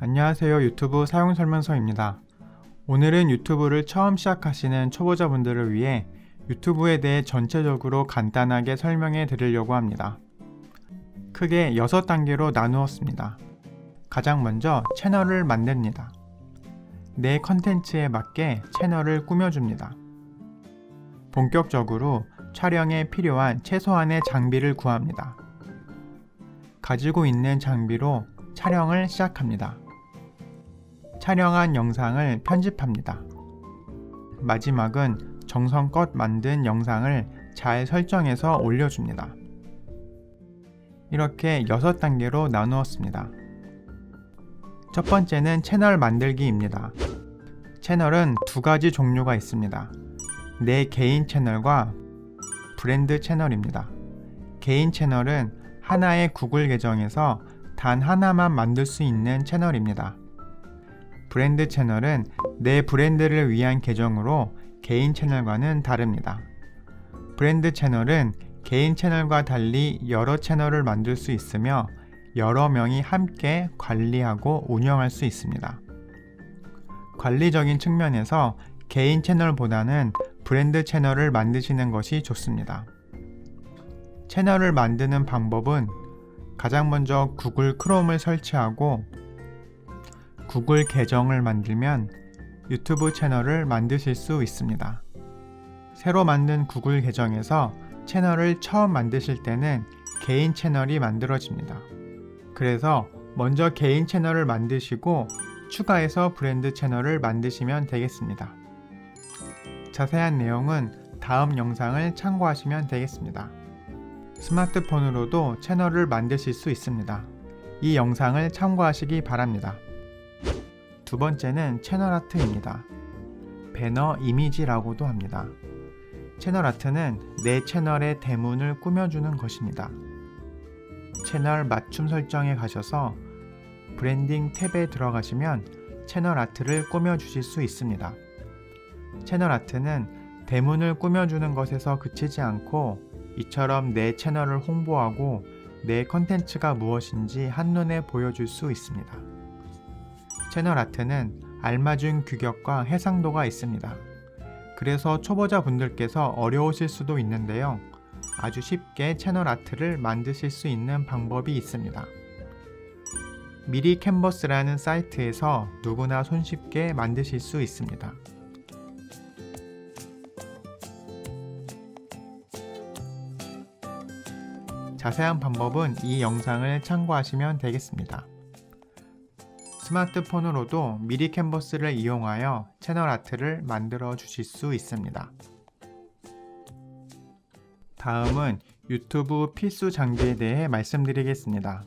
안녕하세요. 유튜브 사용 설명서입니다. 오늘은 유튜브를 처음 시작하시는 초보자분들을 위해 유튜브에 대해 전체적으로 간단하게 설명해 드리려고 합니다. 크게 6단계로 나누었습니다. 가장 먼저 채널을 만듭니다. 내 컨텐츠에 맞게 채널을 꾸며줍니다. 본격적으로 촬영에 필요한 최소한의 장비를 구합니다. 가지고 있는 장비로 촬영을 시작합니다. 촬영한 영상을 편집합니다. 마지막은 정성껏 만든 영상을 잘 설정해서 올려줍니다. 이렇게 6단계로 나누었습니다. 첫 번째는 채널 만들기입니다. 채널은 두 가지 종류가 있습니다. 내 개인 채널과 브랜드 채널입니다. 개인 채널은 하나의 구글 계정에서 단 하나만 만들 수 있는 채널입니다. 브랜드 채널은 내 브랜드를 위한 계정으로 개인 채널과는 다릅니다. 브랜드 채널은 개인 채널과 달리 여러 채널을 만들 수 있으며 여러 명이 함께 관리하고 운영할 수 있습니다. 관리적인 측면에서 개인 채널보다는 브랜드 채널을 만드시는 것이 좋습니다. 채널을 만드는 방법은 가장 먼저 구글 크롬을 설치하고 구글 계정을 만들면 유튜브 채널을 만드실 수 있습니다. 새로 만든 구글 계정에서 채널을 처음 만드실 때는 개인 채널이 만들어집니다. 그래서 먼저 개인 채널을 만드시고 추가해서 브랜드 채널을 만드시면 되겠습니다. 자세한 내용은 다음 영상을 참고하시면 되겠습니다. 스마트폰으로도 채널을 만드실 수 있습니다. 이 영상을 참고하시기 바랍니다. 두 번째는 채널 아트입니다. 배너 이미지라고도 합니다. 채널 아트는 내 채널의 대문을 꾸며주는 것입니다. 채널 맞춤 설정에 가셔서 브랜딩 탭에 들어가시면 채널 아트를 꾸며주실 수 있습니다. 채널 아트는 대문을 꾸며주는 것에서 그치지 않고 이처럼 내 채널을 홍보하고 내 컨텐츠가 무엇인지 한눈에 보여줄 수 있습니다. 채널 아트는 알맞은 규격과 해상도가 있습니다. 그래서 초보자 분들께서 어려우실 수도 있는데요. 아주 쉽게 채널 아트를 만드실 수 있는 방법이 있습니다. 미리 캔버스라는 사이트에서 누구나 손쉽게 만드실 수 있습니다. 자세한 방법은 이 영상을 참고하시면 되겠습니다. 스마트폰으로도 미리 캔버스를 이용하여 채널 아트를 만들어 주실 수 있습니다. 다음은 유튜브 필수 장비에 대해 말씀드리겠습니다.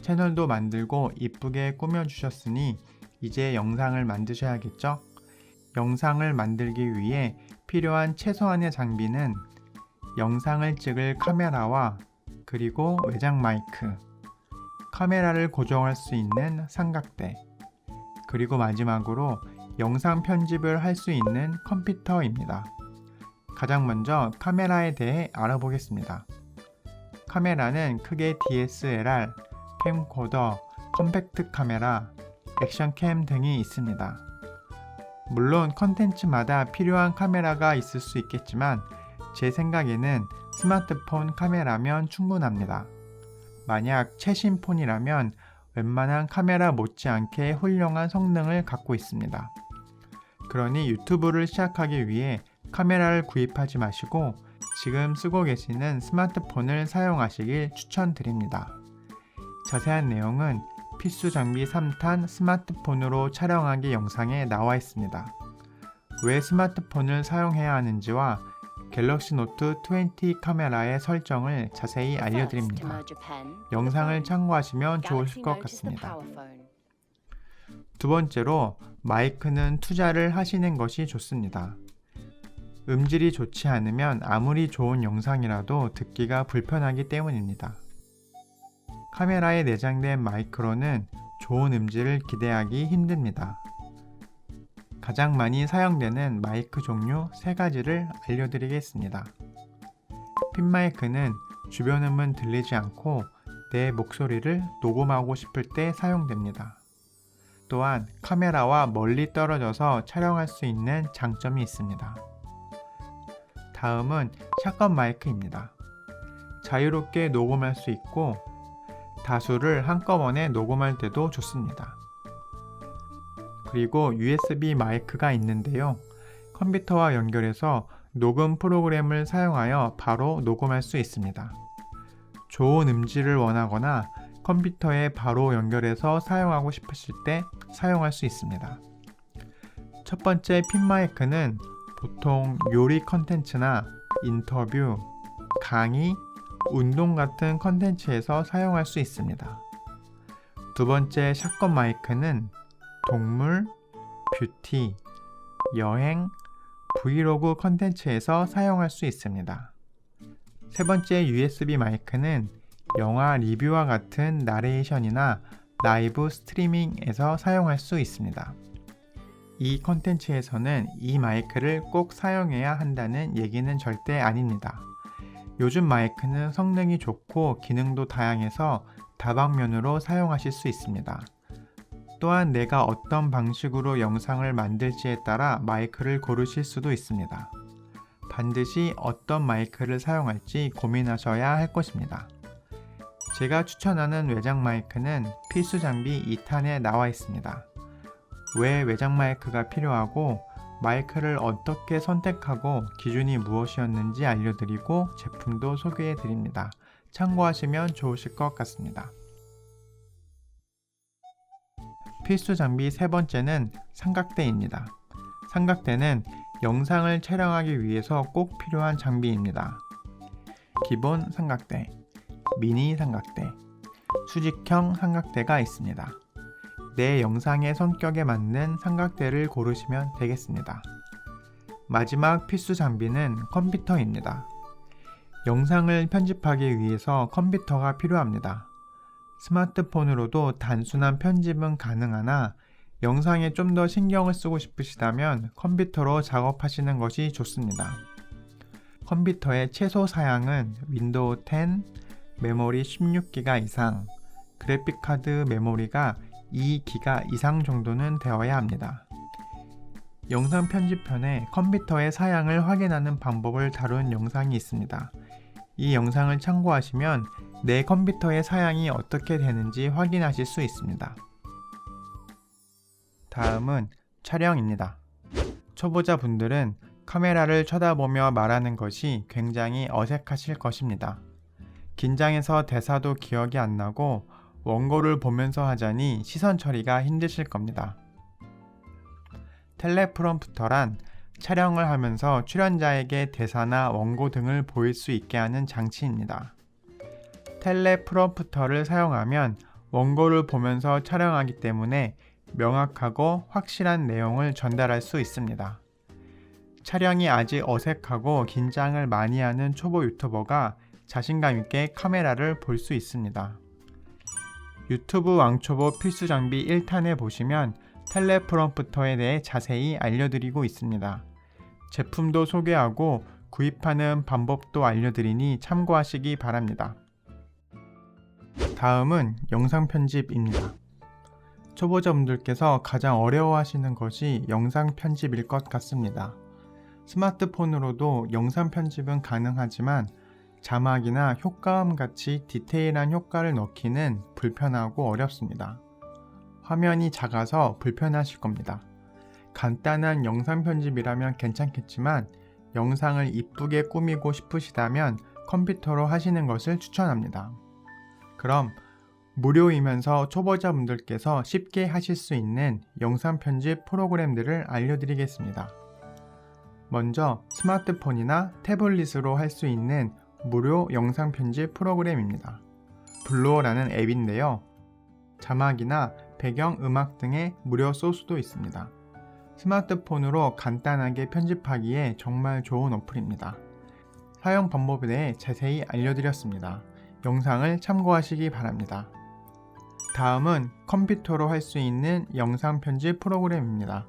채널도 만들고 이쁘게 꾸며주셨으니 이제 영상을 만드셔야겠죠? 영상을 만들기 위해 필요한 최소한의 장비는 영상을 찍을 카메라와 그리고 외장 마이크, 카메라를 고정할 수 있는 삼각대, 그리고 마지막으로 영상 편집을 할 수 있는 컴퓨터입니다. 가장 먼저 카메라에 대해 알아보겠습니다. 카메라는 크게 DSLR, 캠코더, 컴팩트 카메라, 액션캠 등이 있습니다. 물론 컨텐츠마다 필요한 카메라가 있을 수 있겠지만 제 생각에는 스마트폰 카메라면 충분합니다. 만약 최신 폰이라면 웬만한 카메라 못지않게 훌륭한 성능을 갖고 있습니다. 그러니 유튜브를 시작하기 위해 카메라를 구입하지 마시고 지금 쓰고 계시는 스마트폰을 사용하시길 추천드립니다. 자세한 내용은 필수 장비 3탄 스마트폰으로 촬영하기 영상에 나와 있습니다. 왜 스마트폰을 사용해야 하는지와 갤럭시 노트 20 카메라의 설정을 자세히 알려드립니다. 영상을 참고하시면 좋으실 것 같습니다. 두 번째로 마이크는 투자를 하시는 것이 좋습니다. 음질이 좋지 않으면 아무리 좋은 영상이라도 듣기가 불편하기 때문입니다. 카메라에 내장된 마이크로는 좋은 음질을 기대하기 힘듭니다. 가장 많이 사용되는 마이크 종류 3가지를 알려드리겠습니다. 핀 마이크는 주변 음은 들리지 않고 내 목소리를 녹음하고 싶을 때 사용됩니다. 또한 카메라와 멀리 떨어져서 촬영할 수 있는 장점이 있습니다. 다음은 샷건 마이크입니다. 자유롭게 녹음할 수 있고 다수를 한꺼번에 녹음할 때도 좋습니다. 그리고 USB 마이크가 있는데요. 컴퓨터와 연결해서 녹음 프로그램을 사용하여 바로 녹음할 수 있습니다. 좋은 음질을 원하거나 컴퓨터에 바로 연결해서 사용하고 싶으실 때 사용할 수 있습니다. 첫 번째 핀 마이크는 보통 요리 컨텐츠나 인터뷰, 강의, 운동 같은 컨텐츠에서 사용할 수 있습니다. 두 번째 샷건 마이크는 동물, 뷰티, 여행, 브이로그 컨텐츠에서 사용할 수 있습니다. 세 번째 USB 마이크는 영화 리뷰와 같은 나레이션이나 라이브 스트리밍에서 사용할 수 있습니다. 이 컨텐츠에서는 이 마이크를 꼭 사용해야 한다는 얘기는 절대 아닙니다. 요즘 마이크는 성능이 좋고 기능도 다양해서 다방면으로 사용하실 수 있습니다. 또한 내가 어떤 방식으로 영상을 만들지에 따라 마이크를 고르실 수도 있습니다. 반드시 어떤 마이크를 사용할지 고민하셔야 할 것입니다. 제가 추천하는 외장 마이크는 필수 장비 2탄에 나와 있습니다. 왜 외장 마이크가 필요하고 마이크를 어떻게 선택하고 기준이 무엇이었는지 알려드리고 제품도 소개해 드립니다. 참고하시면 좋으실 것 같습니다. 필수 장비 세 번째는 삼각대입니다. 삼각대는 영상을 촬영하기 위해서 꼭 필요한 장비입니다. 기본 삼각대, 미니 삼각대, 수직형 삼각대가 있습니다. 내 영상의 성격에 맞는 삼각대를 고르시면 되겠습니다. 마지막 필수 장비는 컴퓨터입니다. 영상을 편집하기 위해서 컴퓨터가 필요합니다. 스마트폰으로도 단순한 편집은 가능하나 영상에 좀 더 신경을 쓰고 싶으시다면 컴퓨터로 작업하시는 것이 좋습니다. 컴퓨터의 최소 사양은 윈도우 10, 메모리 16기가 이상, 그래픽카드 메모리가 2기가 이상 정도는 되어야 합니다. 영상 편집편에 컴퓨터의 사양을 확인하는 방법을 다룬 영상이 있습니다. 이 영상을 참고하시면 내 컴퓨터의 사양이 어떻게 되는지 확인하실 수 있습니다. 다음은 촬영입니다. 초보자분들은 카메라를 쳐다보며 말하는 것이 굉장히 어색하실 것입니다. 긴장해서 대사도 기억이 안 나고 원고를 보면서 하자니 시선 처리가 힘드실 겁니다. 텔레프롬프터란 촬영을 하면서 출연자에게 대사나 원고 등을 보일 수 있게 하는 장치입니다. 텔레프롬프터를 사용하면 원고를 보면서 촬영하기 때문에 명확하고 확실한 내용을 전달할 수 있습니다. 촬영이 아직 어색하고 긴장을 많이 하는 초보 유튜버가 자신감 있게 카메라를 볼 수 있습니다. 유튜브 왕초보 필수 장비 1탄에 보시면 텔레프롬프터에 대해 자세히 알려드리고 있습니다. 제품도 소개하고 구입하는 방법도 알려드리니 참고하시기 바랍니다. 다음은 영상 편집입니다. 초보자분들께서 가장 어려워하시는 것이 영상 편집일 것 같습니다. 스마트폰으로도 영상 편집은 가능하지만 자막이나 효과음 같이 디테일한 효과를 넣기는 불편하고 어렵습니다. 화면이 작아서 불편하실 겁니다. 간단한 영상 편집이라면 괜찮겠지만 영상을 이쁘게 꾸미고 싶으시다면 컴퓨터로 하시는 것을 추천합니다. 그럼 무료이면서 초보자분들께서 쉽게 하실 수 있는 영상 편집 프로그램들을 알려드리겠습니다. 먼저 스마트폰이나 태블릿으로 할 수 있는 무료 영상 편집 프로그램입니다. 블루어라는 앱인데요. 자막이나 배경 음악 등의 무료 소스도 있습니다. 스마트폰으로 간단하게 편집하기에 정말 좋은 어플입니다. 사용 방법에 대해 자세히 알려드렸습니다. 영상을 참고하시기 바랍니다. 다음은 컴퓨터로 할 수 있는 영상 편집 프로그램입니다.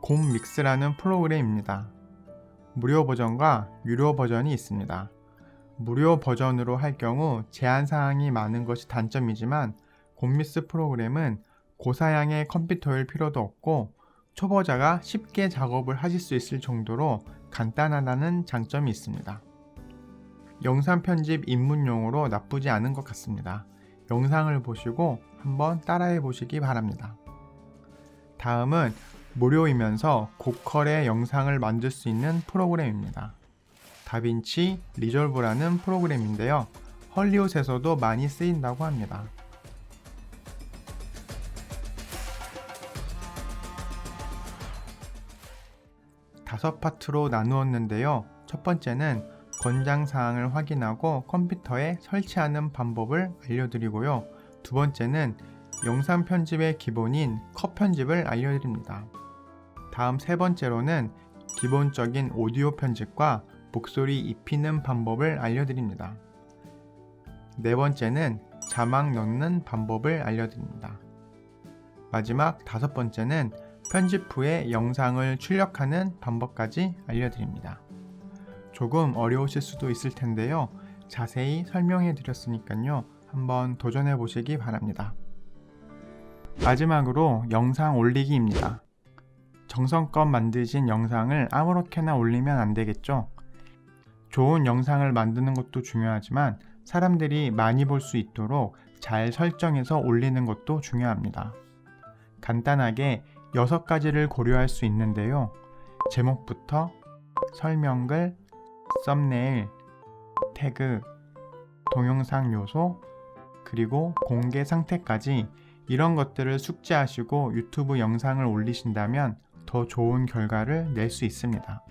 곰믹스라는 프로그램입니다. 무료 버전과 유료 버전이 있습니다. 무료 버전으로 할 경우 제한 사항이 많은 것이 단점이지만 곰믹스 프로그램은 고사양의 컴퓨터일 필요도 없고 초보자가 쉽게 작업을 하실 수 있을 정도로 간단하다는 장점이 있습니다. 영상 편집 입문용으로 나쁘지 않은 것 같습니다. 영상을 보시고 한번 따라해 보시기 바랍니다. 다음은 무료이면서 고퀄의 영상을 만들 수 있는 프로그램입니다. 다빈치 리졸브라는 프로그램인데요. 헐리우드에서도 많이 쓰인다고 합니다. 다섯 파트로 나누었는데요. 첫 번째는 권장 사항을 확인하고 컴퓨터에 설치하는 방법을 알려드리고요. 두 번째는 영상 편집의 기본인 컷 편집을 알려드립니다. 다음 세 번째로는 기본적인 오디오 편집과 목소리 입히는 방법을 알려드립니다. 네 번째는 자막 넣는 방법을 알려드립니다. 마지막 다섯 번째는 편집 후에 영상을 출력하는 방법까지 알려드립니다. 조금 어려우실 수도 있을 텐데요. 자세히 설명해 드렸으니까요. 한번 도전해 보시기 바랍니다. 마지막으로 영상 올리기입니다. 정성껏 만드신 영상을 아무렇게나 올리면 안 되겠죠? 좋은 영상을 만드는 것도 중요하지만 사람들이 많이 볼 수 있도록 잘 설정해서 올리는 것도 중요합니다. 간단하게 6가지를 고려할 수 있는데요. 제목부터 설명글, 썸네일, 태그, 동영상 요소, 그리고 공개 상태까지 이런 것들을 숙지하시고 유튜브 영상을 올리신다면 더 좋은 결과를 낼 수 있습니다.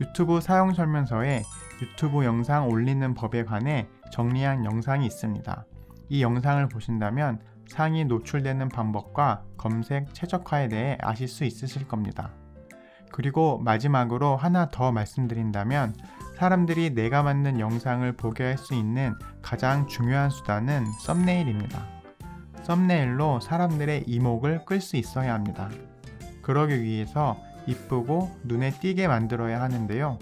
유튜브 사용 설명서에 유튜브 영상 올리는 법에 관해 정리한 영상이 있습니다. 이 영상을 보신다면 상이 노출되는 방법과 검색 최적화에 대해 아실 수 있으실 겁니다. 그리고 마지막으로 하나 더 말씀드린다면 사람들이 내가 만든 영상을 보게 할 수 있는 가장 중요한 수단은 썸네일입니다. 썸네일로 사람들의 이목을 끌 수 있어야 합니다. 그러기 위해서 이쁘고 눈에 띄게 만들어야 하는데요.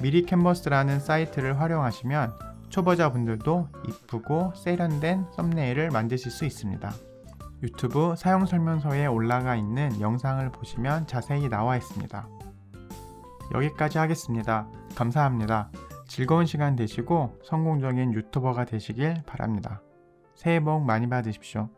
미리 캔버스라는 사이트를 활용하시면 초보자분들도 이쁘고 세련된 썸네일을 만드실 수 있습니다. 유튜브 사용 설명서에 올라가 있는 영상을 보시면 자세히 나와 있습니다. 여기까지 하겠습니다. 감사합니다. 즐거운 시간 되시고 성공적인 유튜버가 되시길 바랍니다. 새해 복 많이 받으십시오.